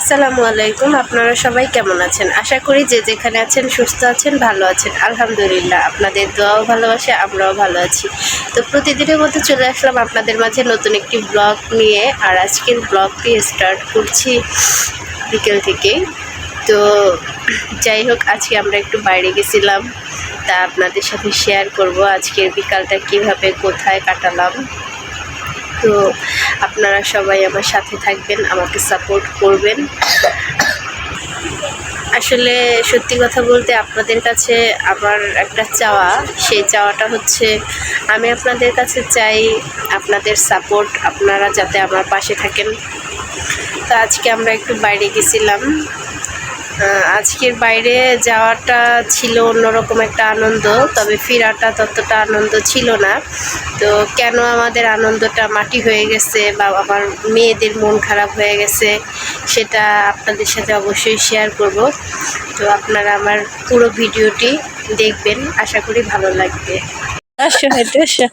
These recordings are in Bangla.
আসসালামু আলাইকুম, আপনারা সবাই কেমন আছেন? আশা করি যে যেখানে আছেন সুস্থ আছেন, ভালো আছেন। আলহামদুলিল্লাহ, আপনাদের দোয়াও ভালোবাসে আমরাও ভালো আছি। তো প্রতিদিনের মতো চলে আসলাম আপনাদের মাঝে নতুন একটি ব্লগ নিয়ে, আর আজকের ব্লগটি স্টার্ট করছি বিকেল থেকে। তো যাই হোক, আজকে আমরা একটু বাইরে গেছিলাম। তা আপনাদের সাথে শেয়ার করব আজকের বিকালটা কীভাবে, কোথায় কাটালাম। তো আপনারা সবাই আমার সাথে থাকবেন, আমাকে সাপোর্ট করবেন। আসলে সত্যি কথা বলতে আপনাদের কাছে আমার একটা চাওয়া, সেই চাওয়াটা হচ্ছে আমি আপনাদের কাছে চাই আপনাদের সাপোর্ট আপনারা যাতে আমার পাশে থাকেন। তো আজকে আমরা একটু বাইরে গেছিলাম। আজকের বাইরে যাওয়াটা ছিল অন্যরকম একটা আনন্দ তবে ফেরাটা ততটা আনন্দ ছিল না। তো কেন আমাদের আনন্দটা মাটি হয়ে গেছে বা আমার মেয়েদের মন খারাপ হয়ে গেছে সেটা আপনাদের সাথে অবশ্যই শেয়ার করব। তো আপনারা আমার পুরো ভিডিওটি দেখবেন আশা করি ভালো লাগবে। আসো হেঁটে আসো।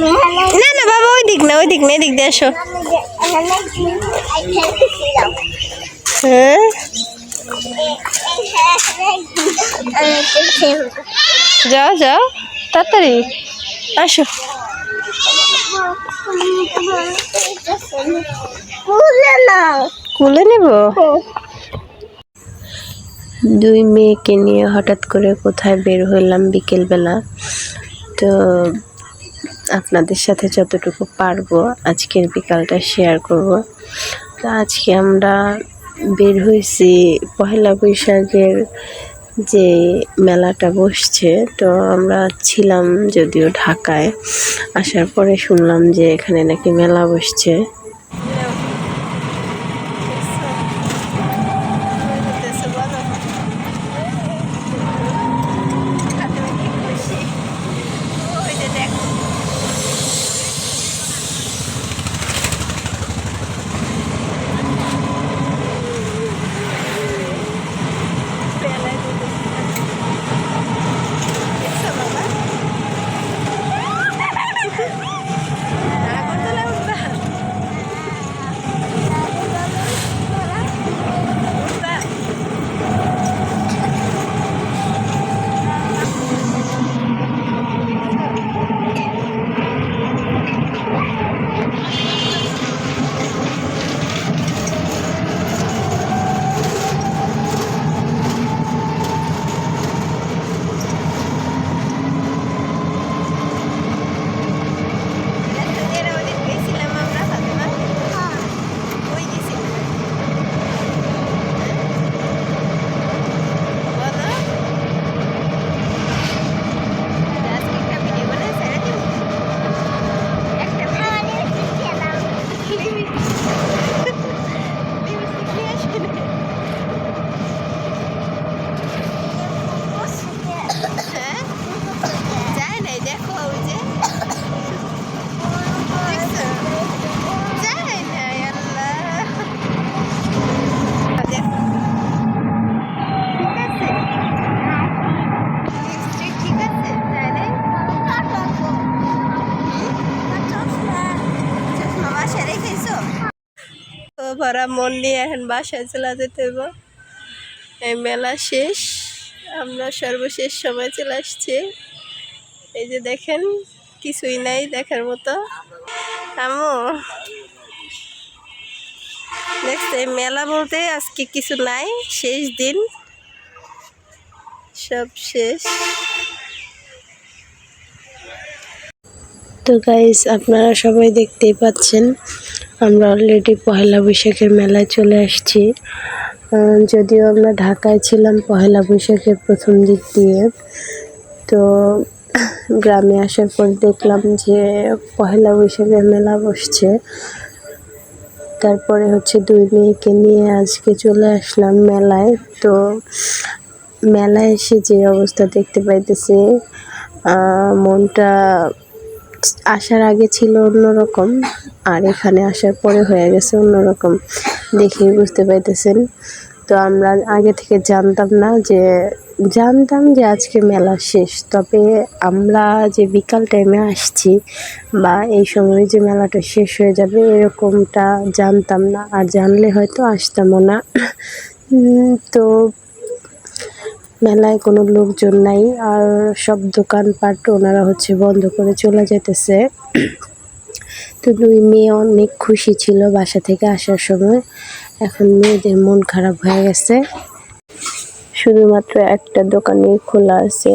না। না বাবা, ওই দিক না, ওই দিক না এদিক দিয়ে আসো। হ্যাঁ? যাও যাও, তাড়াতাড়ি, আসো। কুলে নেব? দুই মেয়েকে নিয়ে হঠাৎ করে কোথায় বের হইলাম বিকেলবেলা, তো আপনাদের সাথে যতটুকু পারব আজকের বিকালটা শেয়ার করব। তো আজকে আমরা বের হয়েছি পহেলা বৈশাখের যে মেলাটা বসছে, তো আমরা ছিলাম যদিও ঢাকায়। আসার পরে শুনলাম যে এখানে নাকি মেলা বসছে। ভরা মন নিয়ে এখন বাসায় চলে যেতে হইব। এই মেলা শেষ। আমরা সর্বশেষ সময় চলে আসছি। এই যে দেখেন, কিছুই নাই দেখার মতো। আমু দেখছে মেলা বলতে আজকে কিছু নাই, শেষ দিন। সব শেষ। তো গাইস আপনারা সবাই দেখতেই পাচ্ছেন, আমরা অলরেডি পহেলা বৈশাখের মেলায় চলে আসছি। যদিও আমরা ঢাকায় ছিলাম পহেলা বৈশাখের প্রথম দিক দিয়ে, তো গ্রামে আসার পর দেখলাম যে পহেলা বৈশাখের মেলা বসছে। তারপরে হচ্ছে দুই মেয়েকে নিয়ে আজকে চলে আসলাম মেলায়। তো মেলায় এসে যে অবস্থা দেখতে পাইতেছি মনটা আসার আগে ছিল অন্যরকম, আর এখানে আসার পরে হয়ে গেছে অন্যরকম। দেখেই বুঝতে পাইতেছেন। তো আমরা আগে থেকে জানতাম না যে, জানতাম যে আজকে মেলা শেষ। তবে আমরা যে বিকাল টাইমে আসছি বা এই সময় যে মেলাটা শেষ হয়ে যাবে, এরকমটা জানতাম না। আর জানলে হয়তো আসতামও না। তো মেলায় কোনো লোকজন নাই আর সব দোকানপাট ওনারা হচ্ছে বন্ধ করে চলে যেতেছে। তো দুই মেয়ে অনেক খুশি ছিল বাসা থেকে আসার সময়। এখন মেয়েদের মন খারাপ হয়ে গেছে। শুধুমাত্র একটা দোকানই খোলা আছে।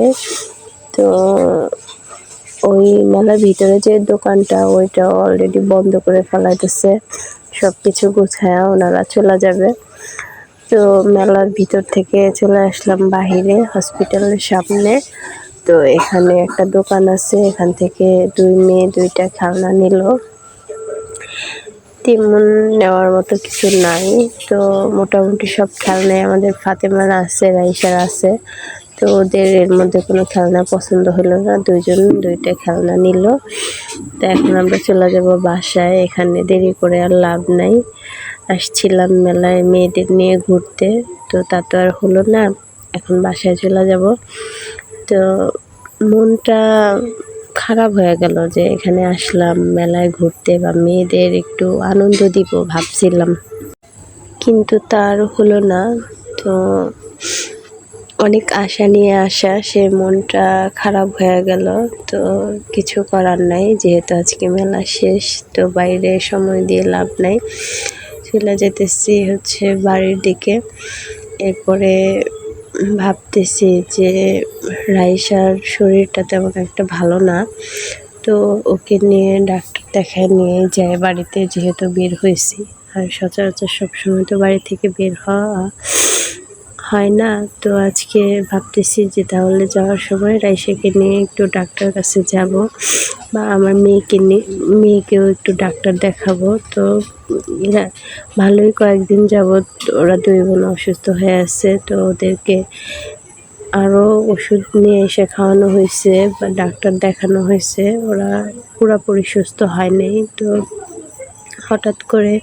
তো ওই মেলার ভিতরে যে দোকানটা, ওইটা অলরেডি বন্ধ করে ফেলাইতেছে। সব কিছু গুছায়া ওনারা চলে যাবে। তো মেলার ভিতর থেকে চলে আসলাম বাহিরে, হসপিটালের সামনে। তো এখানে একটা দোকান আছে, এখান থেকে দুই মেয়ে দুইটা খেলনা নিল। তেমন নেওয়ার মতো কিছু নাই। তো মোটামুটি সব খেলনাই আমাদের ফাতেমার আছে রাইসার আছে। তো ওদের এর মধ্যে কোনো খেলনা পছন্দ হলো না। দুইজন, দুইটা খেলনা নিল। তো এখন আমরা চলে যাব বাসায়। এখানে দেরি করে আর লাভ নাই। আসছিলাম মেলায় মেয়েদের নিয়ে ঘুরতে। তো তা তো আর হলো না। এখন বাসায় চলে যাব। তো মনটা খারাপ হয়ে গেল যে এখানে আসলাম মেলায় ঘুরতে বা মেয়েদের একটু আনন্দ দিব ভাবছিলাম। কিন্তু তার হলো না। তো অনেক আশা নিয়ে আসা, সে মনটা খারাপ হয়ে গেল। তো কিছু করার নাই, যেহেতু আজকে মেলা শেষ, তো বাইরে সময় দিয়ে লাভ নাই। চলে যেতেছি হচ্ছে বাড়ির দিকে। এরপরে ভাবতেছি যে রাইসার শরীরটা তেমন একটা ভালো না। তো ওকে নিয়ে ডাক্তার দেখায় নিয়ে যায় বাড়িতে, যেহেতু বের হয়েছি। আর সচরাচর সবসময় তো বাড়ি থেকে বের হওয়া হয় না। তো আজকে ভাবতেছি যে তাহলে যাওয়ার সময় রাইসাকে নিয়ে একটু ডাক্তার কাছে যাব বা আমার মেয়েকে নিয়ে মেয়েকেও একটু ডাক্তার দেখাবো। তো এরা ভালোই কয়েকদিন যাবৎ ওরা দুই বোন অসুস্থ হয়ে আছে। তো ওদেরকে আরও ওষুধ নিয়ে এসে খাওয়ানো হয়েছে বা ডাক্তার দেখানো হয়েছে। ওরা পুরোপুরি সুস্থ হয় নাই। তো হঠাৎ করে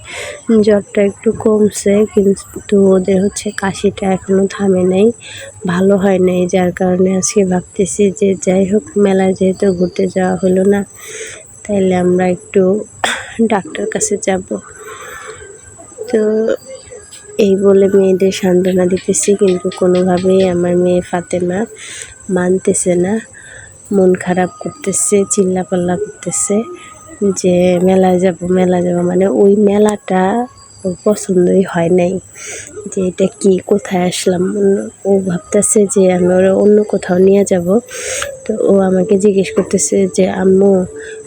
জ্বরটা একটু কমছে, কিন্তু ওদের হচ্ছে কাশিটা এখনও থামে নাই, ভালো হয় নাই, যার কারণে আজকে ভাবতেছি যে যাই হোক, মেলায় যেহেতু ঘুরতে যাওয়া হলো না, তাইলে আমরা একটু ডাক্তার কাছে যাব। তো এই বলে মেয়েদের সান্ত্বনা দিতেছি, কিন্তু কোনোভাবেই আমার মেয়ে ফাতেমা মানতেছে না, মন খারাপ করতেছে, চিল্লাপাল্লা করতেছে। যে মেলায় যাব মেলা যাব মানে ওই মেলাটা ওর পছন্দই হয় নাই। যে এটা কি, কোথায় আসলাম? ও ভাবতেছে যে আমি ওরা অন্য কোথাও নিয়ে যাব। তো ও আমাকে জিজ্ঞেস করতেছে যে, আম্মু,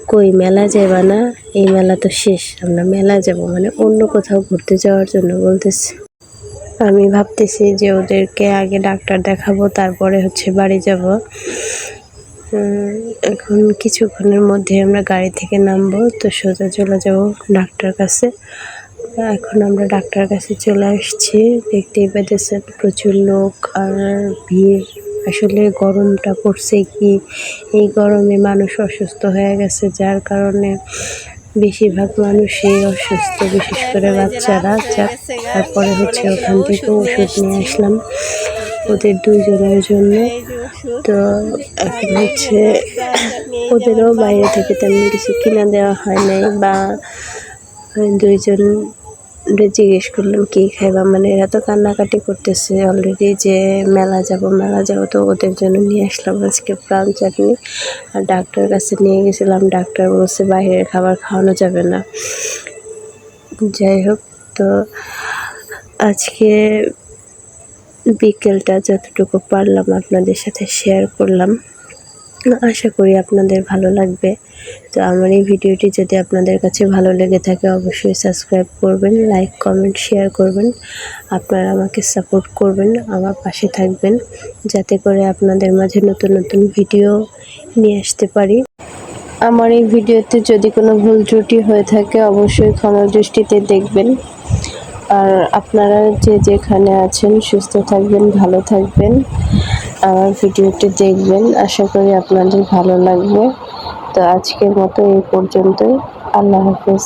কই মেলা যাবা না? এই মেলা তো শেষ, আমরা মেলা যাব। মানে অন্য কোথাও ঘুরতে যাওয়ার জন্য বলতেছে। আমি ভাবতেছি যে ওদেরকে আগে ডাক্তার দেখাবো, তারপরে হচ্ছে বাড়ি যাব। এখন কিছুক্ষণের মধ্যে আমরা গাড়ি থেকে নামবো, তো সোজা চলে যাব ডাক্তার কাছে। এখন আমরা ডাক্তার কাছে চলে আসছি, দেখতেই পেতেছেন প্রচুর লোক আর ভিড়। আসলে গরমটা পড়ছে কি? এই গরমে মানুষ অসুস্থ হয়ে গেছে, যার কারণে বেশিরভাগ মানুষই অসুস্থ, বিশেষ করে বাচ্চারা। তারপরে হচ্ছে ওখান থেকে ওষুধ নিয়ে আসলাম। ওদের দুজনের জন্য। তো এখন হচ্ছে ওদেরও বাইরে থেকে তেমন কিছু কিনে দেওয়া হয় নাই বা দুইজন জিজ্ঞেস করলাম, কী খাইবা? মানে এরা তো কান্নাকাটি করতেছে অলরেডি যে মেলা যাব মেলা যাব তো ওদের জন্য নিয়ে আসলাম আজকে প্রাণ চাটনি। আর ডাক্তার কাছে নিয়ে গেছিলাম, ডাক্তার বলছে বাইরের খাবার খাওয়ানো যাবে না। যাই হোক, তো আজকে বিকেলটা যতটুকু পারলাম আপনাদের সাথে শেয়ার করলাম। আশা করি আপনাদের ভালো লাগবে। তো আমার এই ভিডিওটি যদি আপনাদের কাছে ভালো লেগে থাকে, অবশ্যই সাবস্ক্রাইব করবেন লাইক কমেন্ট শেয়ার করবেন। আপনারা আমাকে সাপোর্ট করবেন, আমার পাশে থাকবেন, যাতে করে আপনাদের মাঝে নতুন নতুন ভিডিও নিয়ে আসতে পারি। আমার এই ভিডিওতে যদি কোনো ভুল ত্রুটি হয়ে থাকে, অবশ্যই ক্ষমা দৃষ্টিতে দেখবেন। আর আপনারা যে যেখানে আছেন, সুস্থ থাকবেন, ভালো থাকবেন, আমার ভিডিওটি দেখবেন। আশা করি আপনাদের ভালো লাগবে। তো আজকের মতো এই পর্যন্তই। আল্লাহ হাফেজ।